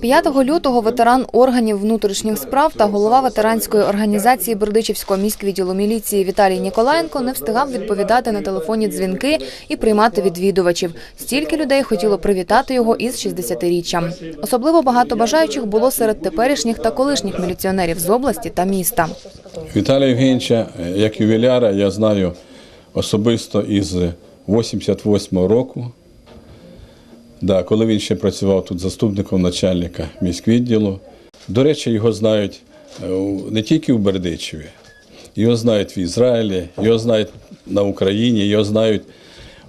5 здоров'я. лютого ветеран органів внутрішніх справ та голова ветеранської організації Бердичівського міськвідділу міліції Віталій Ніколаєнко не встигав відповідати на телефонні дзвінки і приймати відвідувачів. Стільки людей хотіло привітати його із 60-річчям. Особливо багато бажаючих було серед теперішніх та колишніх міліціонерів з області та міста. Віталія Євгеньовича, як ювіляра, я знаю особисто із 88-го року. Да, коли він ще працював тут заступником начальника міськвідділу. До речі, його знають е, не тільки у Бердичеві, його знають в Ізраїлі, його знають на Україні, його знають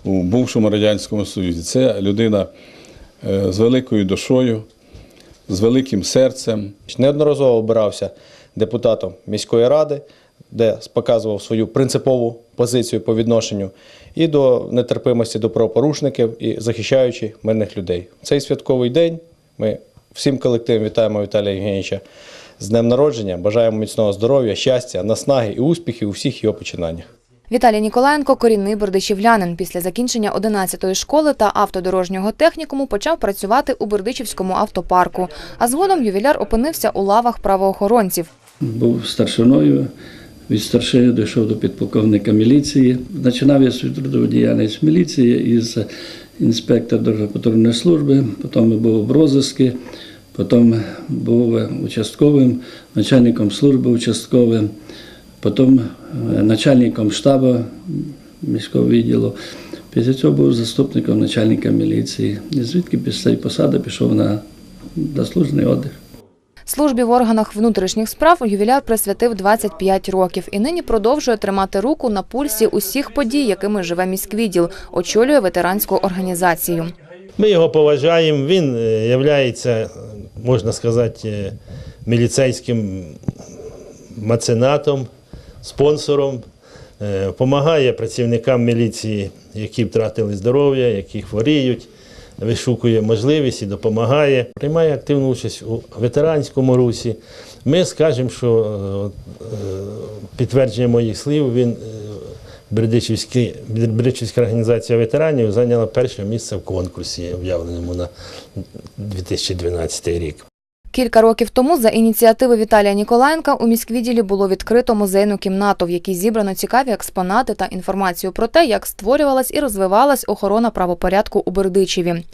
у бувшому Радянському Союзі. Це людина е, з великою душою, з великим серцем. Неодноразово обирався депутатом міської ради, де показував свою принципову позицію по відношенню і до нетерпимості до правопорушників, і захищаючи мирних людей. В Цей святковий день ми всім колективом вітаємо Віталія Євгенійовича з днем народження. Бажаємо міцного здоров'я, щастя, наснаги і успіхів у всіх його починаннях. Віталій Ніколаєнко – корінний бердичівлянин. Після закінчення 11-ї школи та автодорожнього технікуму почав працювати у Бердичівському автопарку. А згодом ювіляр опинився у лавах правоохоронців. був старшиною. Від старшини дійшов до підполковника міліції. Починав я свою трудову діяльність в міліції із інспектора Держпатрульної служби, потім був в розиску, потім був участковим, начальником служби участковим, потім е, начальником штабу міського відділу. Після цього був заступником начальника міліції. І звідки після посади пішов на заслужений віддих. Службі в органах внутрішніх справ ювіляр присвятив 25 років і нині продовжує тримати руку на пульсі усіх подій, якими живе міськвідділ, очолює ветеранську організацію. Ми його поважаємо. Він є, можна сказати, е, міліцейським меценатом, спонсором, допомагає працівникам міліції, які втратили здоров'я, які хворіють, вишукує можливість і допомагає. Приймає активну участь у ветеранському русі. Ми скажемо, що е, е, підтвердження моїх слів, він е, Бердичівська організація ветеранів зайняла перше місце в конкурсі, об'явленому на 2012 рік. Кілька років тому за ініціативи Віталія Ніколаєнка у міськвідділі було відкрито музейну кімнату, в якій зібрано цікаві експонати та інформацію про те, як створювалась і розвивалась охорона правопорядку у Бердичеві.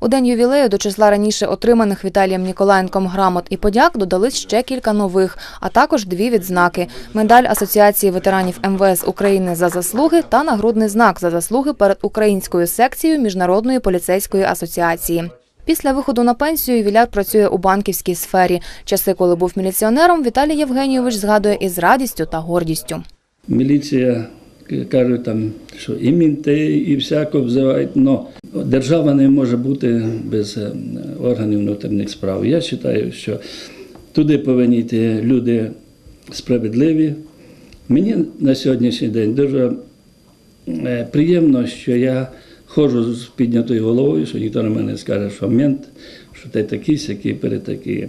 У день ювілею до числа раніше отриманих Віталієм Ніколаєнком грамот і подяк додались ще кілька нових, а також дві відзнаки: медаль Асоціації ветеранів МВС України за заслуги та нагрудний знак за заслуги перед українською секцією Міжнародної поліцейської асоціації. Після виходу на пенсію ювіляр працює у банківській сфері. Часи, коли був міліціонером, Віталій Євгенійович згадує із радістю та гордістю. Міліція к- кажуть там, що і мінти, і всяко взивають. Но держава не може бути без е, органів внутрішніх справ. Я вважаю, що туди повинні йти люди справедливі. Мені на сьогоднішній день дуже е, приємно, що я ходжу з піднятою головою, що ніхто на мене не скаже, що мент, що ти такий, сякий, перетакий.